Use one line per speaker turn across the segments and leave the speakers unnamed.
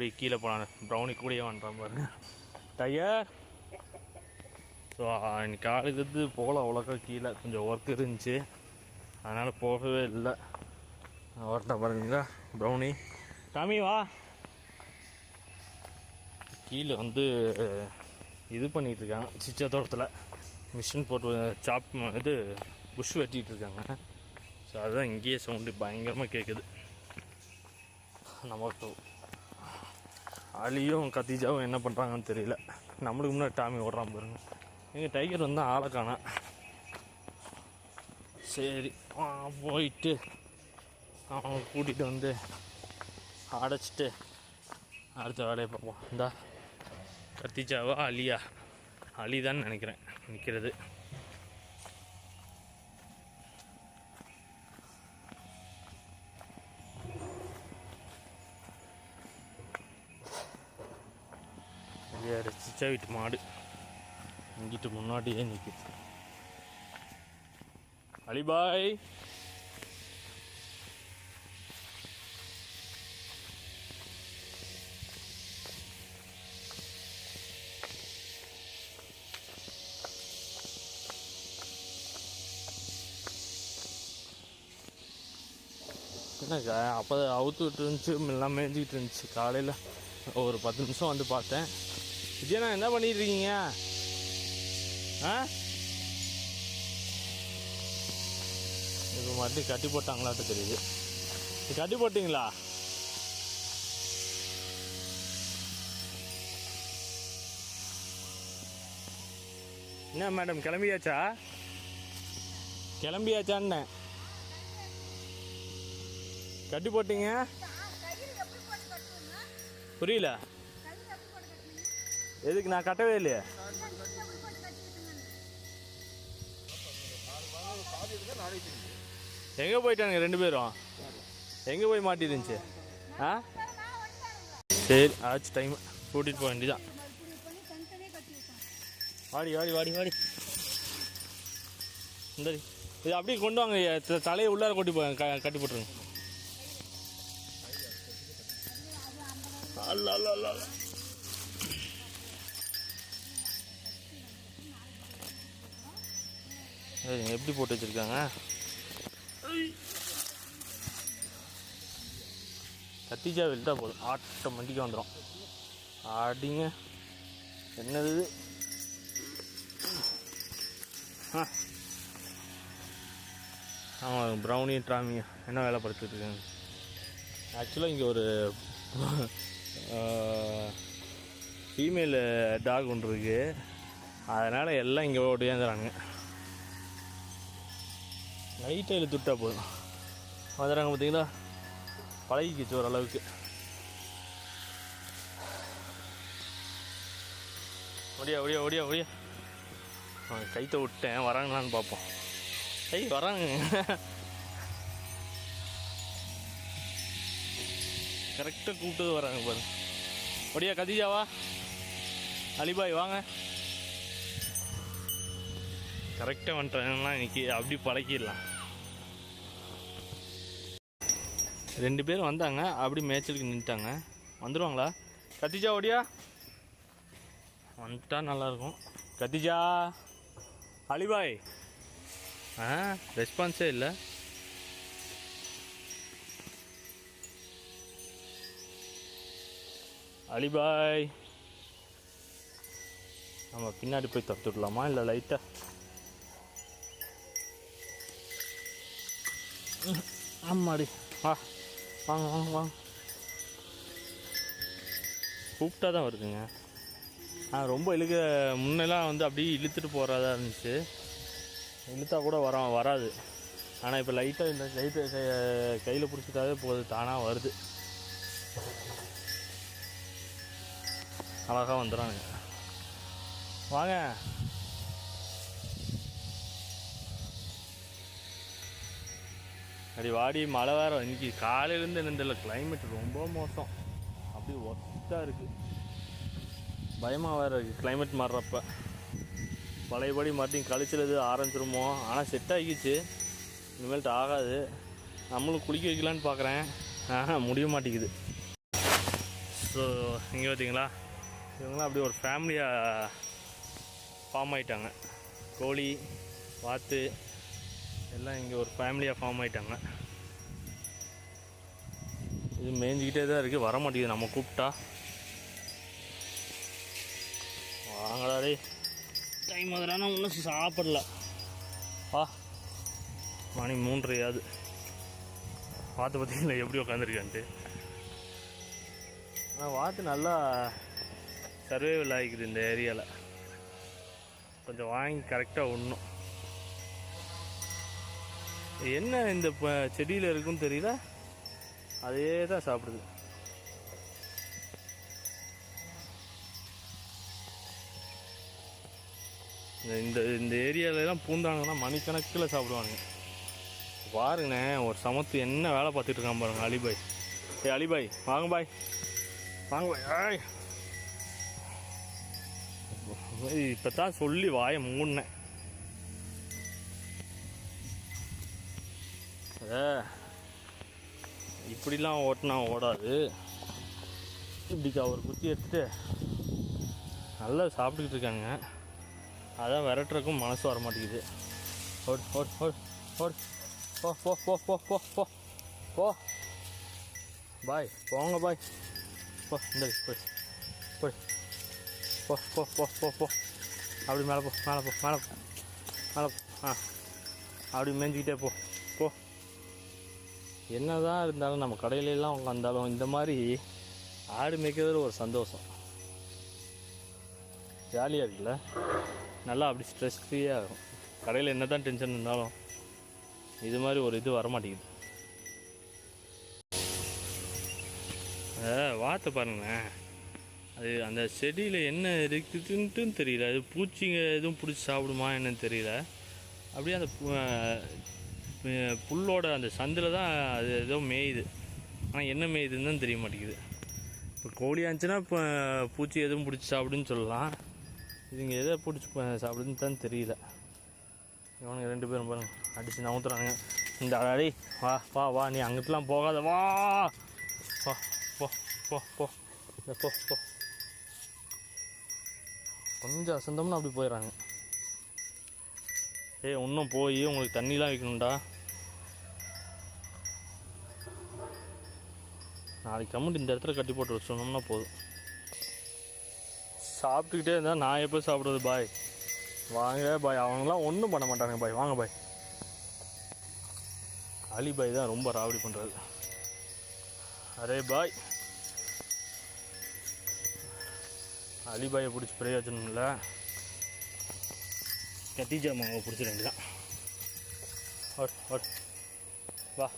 அப்படியே கீழே போனான். ப்ரௌனி கூடயே வந்துட்டோம் பாருங்க. டயர். ஸோ இன்னைக்கு காலையிலேருந்து போகல அவ்வளோக்கா கீழே. கொஞ்சம் ஒர்க் இருந்துச்சு. அதனால் போகவே இல்லை. வரட்டா பாருங்களா ப்ரௌனி டாமி வா. கீழே வந்து இது பண்ணிகிட்ருக்காங்க இருக்காங்க. தோட்டத்தில். மிஷின் போட்டு சாப் இது புஷ் வெட்டிகிட்டு இருக்காங்க. ஸோ அதுதான் இங்கேயே சவுண்டு பயங்கரமாக கேட்குது நமக்கு அலியும் கத்திஜாவும் என்ன பண்ணுறாங்கன்னு தெரியல. நம்மளுக்கு முன்னாடி டாமி ஓடுறான் பாருங்க. எங்கள் டைகர் வந்து ஆளை காணா. சரி போயிட்டு அவன் கூட்டிகிட்டு வந்து அடைச்சிட்டு அடுத்த வேலையை பார்ப்போம். இந்தா கத்திஜாவா அலியா? அலிதான்னு நினைக்கிறேன். நிற்கிறது பச்சை வீட்டு மாடு. இங்கிட்டு முன்னாடியே நிற்குது அலிபாய். என்னக்கா அப்போ அவுத்து விட்டு இருந்துச்சு எல்லாம் மேய்ஞ்சிக்கிட்டு இருந்துச்சு. காலையில் ஒரு பத்து நிமிஷம் வந்து பார்த்தேன். விஜயண்ணா என்ன பண்ணிட்டு இருக்கீங்க? ஆ? இப்போ மறுபடியும் கட்டி போட்டாங்களாட்டு தெரியுது. கட்டி போட்டிங்களா? என்ன மேடம் கிளம்பியாச்சா? கிளம்பியாச்சான்னு. கட்டி போட்டீங்க? புரியல. எதுக்கு நான் கட்டவே இல்லையே? எங்கே போயிட்டானுங்க ரெண்டு பேரும்? எங்கே போய் மாட்டிருந்துச்சு? ஆ? சரி ஆச்சு டைம் கூட்டிகிட்டு போக வேண்டியதான் வாடி வாடி வாடி வாடி. இந்த இது அப்படியே கொண்டு வாங்க தலையை உள்ளார கொட்டி போ கட்டி போட்டுருங்க. அல்ல அல்ல அல்ல சரி எப்படி போட்டு வச்சிருக்காங்க? கத்திஜா வெளிட்டா போதும். ஆட்டோமேட்டிக்காக வந்துடும் ஆடிங்க என்னது ஆ. ஆமாம் ப்ரௌனி ட்ராமி என்ன வேலை படுத்துட்டு ஆக்சுவலாக இங்கே ஒரு ஃபீமேல் டாக் ஒன்று இருக்குது அதனால் எல்லாம் இங்கே ஓடியாந்துறாங்க லைட்டாக இழுத்துட்டா போதும். வந்துடுறாங்க பார்த்தீங்களா? பழகிக்கிச்சு ஓரளவுக்கு. ஒடியா ஒடியா ஒடியா ஒடியா கைத்த விட்டேன். வராங்களான்னு பார்ப்போம். ஐய் வராங்க. கரெக்டாக கூப்பிட்டது வராங்க பாரு. ஒடியா கதிஜாவா அலிபாய் வாங்க. கரெக்டாக வந்துட்டாங்கன்னா இன்னைக்கு அப்படி பழக்கிடலாம் ரெண்டு பேரும் வந்தாங்க அப்படி மேய்ச்சலுக்கு நின்றுட்டாங்க வந்துடுவாங்களா கத்திஜா ஓடியா? வந்துட்டா நல்லாயிருக்கும் கத்திஜா அலிபாய். ஆ ரெஸ்பான்ஸே இல்லை. அலிபாய். நம்ம பின்னாடி போய் தத்து விடலாமா இல்லை லைட்டாக ஆமாடி. வா. வாங்க வாங்க வாங்க. கூப்பிட்டா தான் வருதுங்க. ஆ ரொம்ப இழுக்க முன்னெல்லாம் வந்து அப்படியே இழுத்துட்டு போகிறதா இருந்துச்சு. இழுத்தா கூட வர வராது. ஆனால் இப்போ லைட்டாக இந்த லைட்டு கையில் பிடிச்சிட்டாவே போகுது தானாக வருது. அழகாக வந்துடுறாங்க வாங்க. அடி வாடி மழை வேறு இன்னைக்கு காலையிலேருந்து நின்றுல கிளைமேட் ரொம்ப மோசம். அப்படியே ஒத்தாக இருக்குது பயமாக வேறு இருக்குது கிளைமேட் மாறுறப்ப. பழையபடி மறுபடியும் கழிச்சல் ஆரம்பிச்சிருமோ? ஆனால் செட் ஆகிக்கிச்சு இனிமேல்ட்டு ஆகாது. நம்மளும் குளிக்க வைக்கலான்னு பார்க்குறேன் ஆனால் முடிய மாட்டேங்குது. ஸோ இங்கே பார்த்தீங்களா இவங்களாம் அப்படியே ஒரு ஃபேமிலியாக ஃபார்ம் ஆகிட்டாங்க கோழி வாத்து எல்லாம் இங்கே ஒரு ஃபேமிலியாக ஃபார்ம் ஆயிட்டாங்க. இது மேய்ஞ்சிக்கிட்டே தான் இருக்குது வர மாட்டேங்குது நம்ம கூப்பிட்டா. வாங்கடா டேய். டைம் ஆகுதுனா இன்னும் சாப்பிடல. வா. மணி மூன்றையாவது வாத்து பார்த்தீங்களா எப்படி உட்காந்துருக்கான்ட்டு ஆனால் வாத்து நல்லா சர்வேவல் ஆகிக்குது இந்த ஏரியாவில் கொஞ்சம் வாங்கி கரெக்டாக உண்ணும். என்ன இந்த ப- செடியில் இருக்குன்னு தெரியல. அதே தான் சாப்பிடுது. இந்த இந்த ஏரியாவிலலாம் ஏரியாலலாம் பூந்தாங்கன்னா மணிக்கணக்கில் சாப்பிடுவானுங்க. பாருங்கண்ணே ஒரு சமத்து என்ன வேலை பார்த்துட்டு இருக்கான் பாருங்க அலிபாய். ஏய் அலிபாய் வாங்க பாய். வாங்க பாய் ஆய் இப்போ தான் சொல்லி வாயை மூடினேன். இப்படிலாம் ஓட்டினா ஓடாது. இப்படிக்கா ஒரு குத்தி எடுத்துட்டு நல்லா சாப்பிட்டுக்கிட்டு இருக்காங்க அதான் விரட்டுறக்கும் மனசு வர மாட்டேங்குது. ஓடு ஓடு ஓடு ஓடு. போ போ போ போ போ போ. போ. பாய் போங்க பாய். போ இந்த போய் போய். போ போ போ போ போ. அப்படி மேலே போ மேலே போ மேலே போ. மேலே போ. ஆ. அப்படி மேய்ஞ்சிக்கிட்டே போ. என்ன என்னதான் இருந்தாலும் நம்ம கடையிலலாம் உட்காந்தாலும் இந்த மாதிரி ஆடு மேய்க்கிறதுல ஒரு சந்தோஷம். ஜாலியாக இருக்குல்ல? நல்லா அப்படி ஸ்ட்ரெஸ் ஃப்ரீயாக இருக்கும். கடையில் என்ன தான் டென்ஷன் இருந்தாலும் இது மாதிரி ஒரு இது வர வாத்து வாத்தை பாருங்களேன் அது அந்த செடியில் என்ன இருக்குதுன்ட்டு தெரியல. அது பூச்சிங்க எதுவும் பிடிச்சி சாப்பிடுமா என்னன்னு தெரியல. அப்படியே அந்த புல்லோட அந்த சந்தில் தான் அது ஏதோ மேயுது. ஆனால் என்ன மேயுதுன்னு தான் தெரிய மாட்டேங்குது. இப்போ கோழி இருந்துச்சுன்னா இப்போ பூச்சி எதுவும் பிடிச்சி சாப்பிடுன்னு சொல்லலாம். இதுங்க எதை பிடிச்சி சாப்பிடுன்னு சாப்பிடுதுன்னு தான் தெரியல. இவனுங்க ரெண்டு பேரும் பாருங்க அடிச்சு நவுத்துறாங்க இந்த அடி வா வா வா நீ அங்கிட்டலாம் போகாத வா! வா போ போ போ. போ போ. கொஞ்சம் அசந்தம்னு அப்படி போயிடுறாங்க ஏய் இன்னும் போய் உங்களுக்கு தண்ணிலாம் வைக்கணும்டா. நாளைக்கு கம்முட்டு இந்த இடத்துல கட்டி போட்டு வச்சோம்னா போதும். சாப்பிட்டுக்கிட்டே இருந்தால் நான் எப்போ சாப்பிட்றது பாய்? வாங்க பாய். அவங்களாம் ஒன்றும் பண்ண மாட்டாங்க பாய். வாங்க பாய். அலி பாய் தான் ரொம்ப ராவடி பண்ணுறது அரே பாய். அலிபாயை பிடிச்சி பிரயோஜனம் இல்லை கத்திஜா மாவை பிடிச்சி ரெண்டு தான். ஓட் ஓட். வா.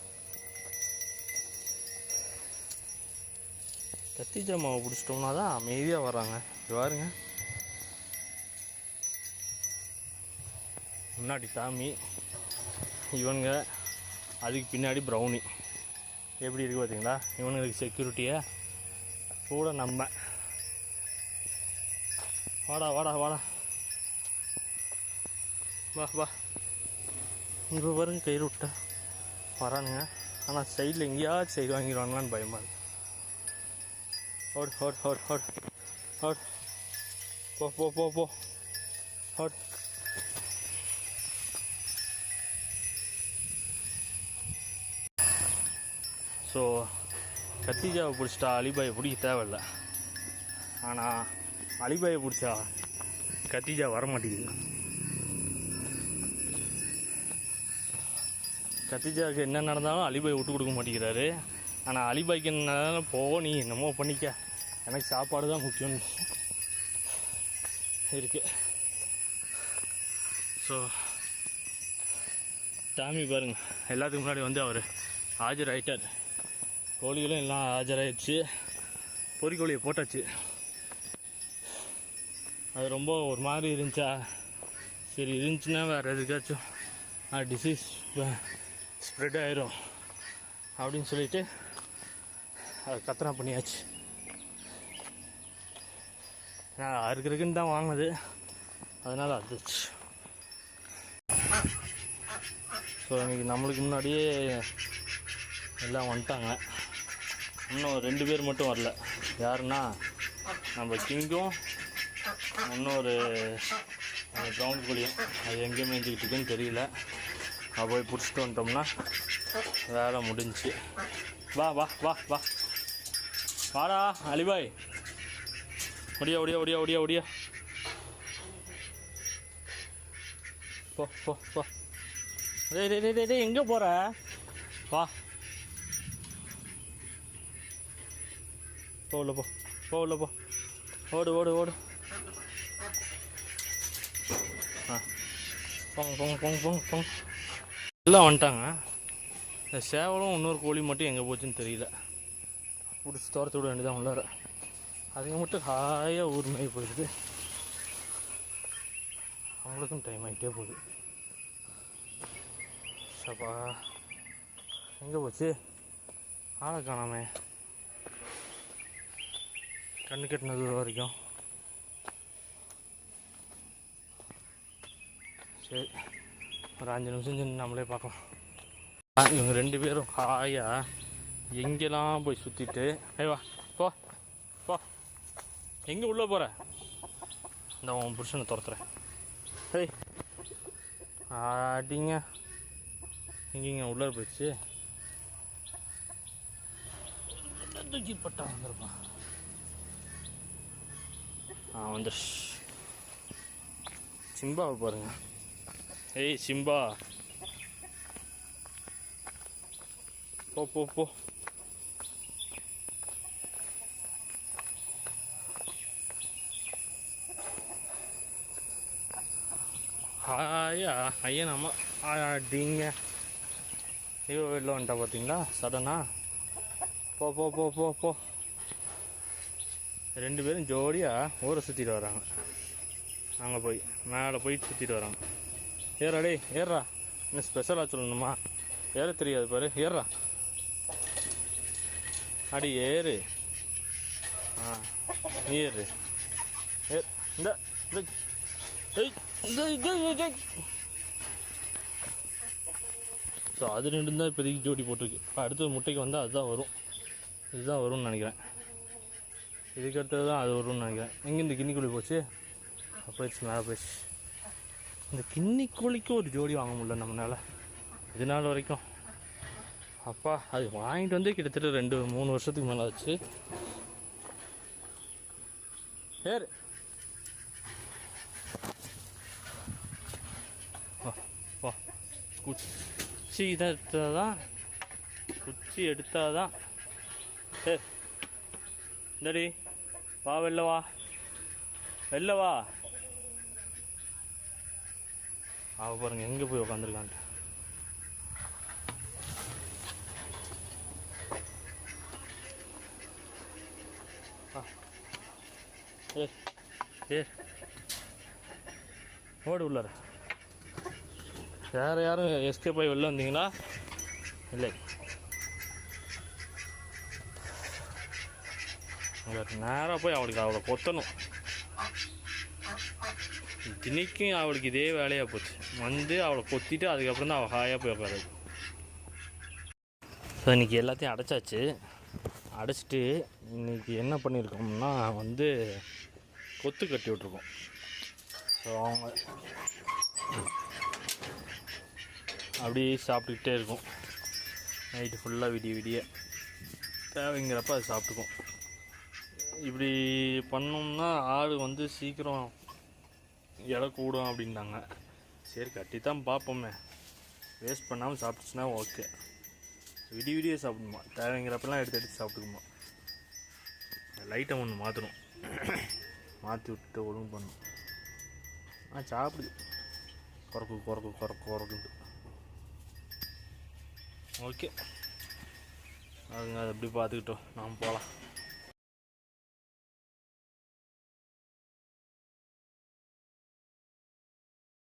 கத்திஜா மாவை பிடிச்சிட்டோம்னா தான் அமைதியாக வர்றாங்க. பாருங்க. முன்னாடி சாமி இவனுங்க அதுக்கு பின்னாடி ப்ரௌனி. எப்படி இருக்கு பார்த்தீங்களா இவனுங்களுக்கு செக்யூரிட்டியை கூட நம்ம. வாடா வாடா வாடா. வா வா இங்கே பாருங்க கயிறு விட்டா வரானுங்க ஆனால் சைடில் எங்கேயாச்சும் சைடு வாங்கிடுவாங்களான்னு பயமா இருக்கு ஓட் ஹோட் ஹோட் ஹோட் ஹோட் போ போ போ போ ஹோட் ஸோ கத்திஜாவை பிடிச்சிட்டா அலிபாயை பிடிக்க தேவையில்ல ஆனால் அலிபாயை பிடிச்சா கத்திஜா வர மாட்டேங்குது கத்திஜாவுக்கு என்ன நடந்தாலும் அலிபாய் விட்டு கொடுக்க மாட்டேங்கிறாரு. ஆனால் அலிபாய்க்கு என்ன நடந்தாலும் போ நீ என்னமோ பண்ணிக்க. எனக்கு சாப்பாடு தான் முக்கியம் இருக்கு. ஸோ டாமி பாருங்க. எல்லாத்துக்கும் முன்னாடி வந்து அவர் ஆஜராயிட்டார். கோழிகளும் எல்லாம் ஆஜராயிடுச்சு. பொறிக்கோழியை போட்டாச்சு. அது ரொம்ப ஒரு மாதிரி இருந்துச்சா? சரி இருந்துச்சுன்னா வேறு எதுக்காச்சும். டிசீஸ் ஸ்ப்ரெட் ஆயிரும் அப்படின்னு சொல்லிட்டு அதை கத்தனை பண்ணியாச்சு. நான் அறுக்கிறதுக்குன்னு தான் வாங்கினது. அதனால் அதுச்சு ஸோ இன்றைக்கி நம்மளுக்கு முன்னாடியே எல்லாம் வந்துட்டாங்க. இன்னும் ரெண்டு பேர் மட்டும் வரல. யாருன்னா நம்ம கிங்கும் இன்னொரு கிரவுண்ட் கோழியும். அது எங்கே மேய்ஞ்சிக்கிட்டு இருக்குன்னு தெரியல. அது போய் பிடிச்சிட்டு வந்துட்டோம்னா வேலை முடிஞ்சு. வா வா வா வா. வாடா அலிபாய். ஒடியா ஒடியா ஒடியா ஒடியா ஒடியா போ போ போ. டேய் டே டே டே எங்கே போகிற வா. போ உள்ள போ. போ உள்ள போ. ஓடு ஓடு ஓடு. ஆ. போங்க போங்க போங்க போங்க போங்க. எல்லாம் வந்துட்டாங்க. இந்த சேவலும் இன்னொரு கோழி மட்டும் எங்கே போச்சுன்னு தெரியல. பிடிச்சி துரத்து விட வேண்டியதான் உள்ளார. அதுங்க மட்டும் ஹாயாக ஊர் மாதிரி போயிடுது. அவங்களுக்கும் டைம் ஆகிட்டே போகுது. சப்பா எங்கே போச்சு? ஆளை காணாமே. கண்ணு கட்டின தூரம் வரைக்கும். சரி. ஒரு அஞ்சு நிமிஷம் சென்று நம்மளே பார்க்கலாம். இவங்க ரெண்டு பேரும் ஹாயா எங்கெல்லாம் போய் சுற்றிட்டு ஐவா போ போ. எங்கே உள்ளே போகிற இந்த உன் புருஷனை துரத்துறேன். ஹேய் ஆடிங்க எங்கேங்க உள்ளே போயிடுச்சு. தூக்கி பட்டா வந்துருப்பான். ஆ வந்துருச்சு சிம்பாவை பாருங்க. ஏய் சிம்பா போ போ போ ஹாயா ஐயன் அம்மா அடிங்க ஐயோ வெளில வந்துட்டா பார்த்தீங்களா சடனா போ போ போ போ போ ரெண்டு பேரும் ஜோடியாக ஊரை சுற்றிட்டு வராங்க அங்கே போய் மேலே போய் சுற்றிட்டு வராங்க ஏறா டேய் ஏறா. இன்னும் ஸ்பெஷலாக சொல்லணுமா? ஏற தெரியாது பாரு ஏறா. அடி ஏறு. ஆ ஏறு. ஏ இந்த ஸோ அது ரெண்டும் தான் இப்போதைக்கு ஜோடி போட்டிருக்கு. இப்போ அடுத்தது முட்டைக்கு வந்தால் அதுதான் வரும். இதுதான் வரும்னு நினைக்கிறேன். இதுக்கு அடுத்தது தான் அது வரும்னு நினைக்கிறேன். எங்கே இந்த கிண்ணி போச்சு போயிடுச்சு மேலே போயிடுச்சு. இந்த கிண்ணி கோழிக்கு ஒரு ஜோடி வாங்க முடியல நம்மளால இது நாள் வரைக்கும். அப்பா அது வாங்கிட்டு வந்து கிட்டத்தட்ட ரெண்டு மூணு வருஷத்துக்கு மேலே ஆச்சு. பேர். வா வா குச்சி. இதை எடுத்தால் தான் குச்சி எடுத்தால் தான் சரி இந்தடி வா வெளில வா. வெளில வா. அவ பாருங்க எங்கே போய் உக்காந்துருக்கான்ட்டு. ஏ ஏ ஓடு உள்ளார. வேறு யாரும் எஸ்கேப் ஆகி வெளில வந்தீங்களா? இல்லை. நேராக போய் அவளுக்கு அவளை கொத்தணும். திணிக்கும் அவளுக்கு இதே வேலையாக போச்சு. வந்து அவளை கொத்திட்டு அதுக்கப்புறம் தான் அவள் ஹாயாக போய் உட்காருது ஸோ இன்றைக்கி எல்லாத்தையும் அடைச்சாச்சு. அடைச்சிட்டு இன்றைக்கி என்ன பண்ணியிருக்கோம்னா வந்து கொத்து கட்டி விட்ருக்கோம் ஸோ அவங்க அப்படியே சாப்பிட்டுக்கிட்டே இருக்கும். நைட்டு ஃபுல்லாக விடிய விடிய. தேவைங்கிறப்ப அது சாப்பிட்டுக்கும் இப்படி பண்ணோம்னா ஆடு வந்து சீக்கிரம் எடை கூடும் அப்படின்னாங்க. சரி கட்டி தான் பார்ப்போமே. வேஸ்ட் பண்ணாமல் சாப்பிட்டுச்சுன்னா ஓகே விடிய விடிய சாப்பிடுமா தேவைங்கிறப்பெல்லாம் எடுத்து எடுத்து சாப்பிட்டுக்குமா லைட்டை ஒன்று மாற்றணும் மாற்றி விட்டுட்டு ஒழுங்கு பண்ணும் ஆ சாப்பிடுது குறக்கு குறக்கு குறக்கு குறக்குது ஓகே அதுங்க அதை எப்படி பார்த்துக்கிட்டோம். நாம் போகலாம்.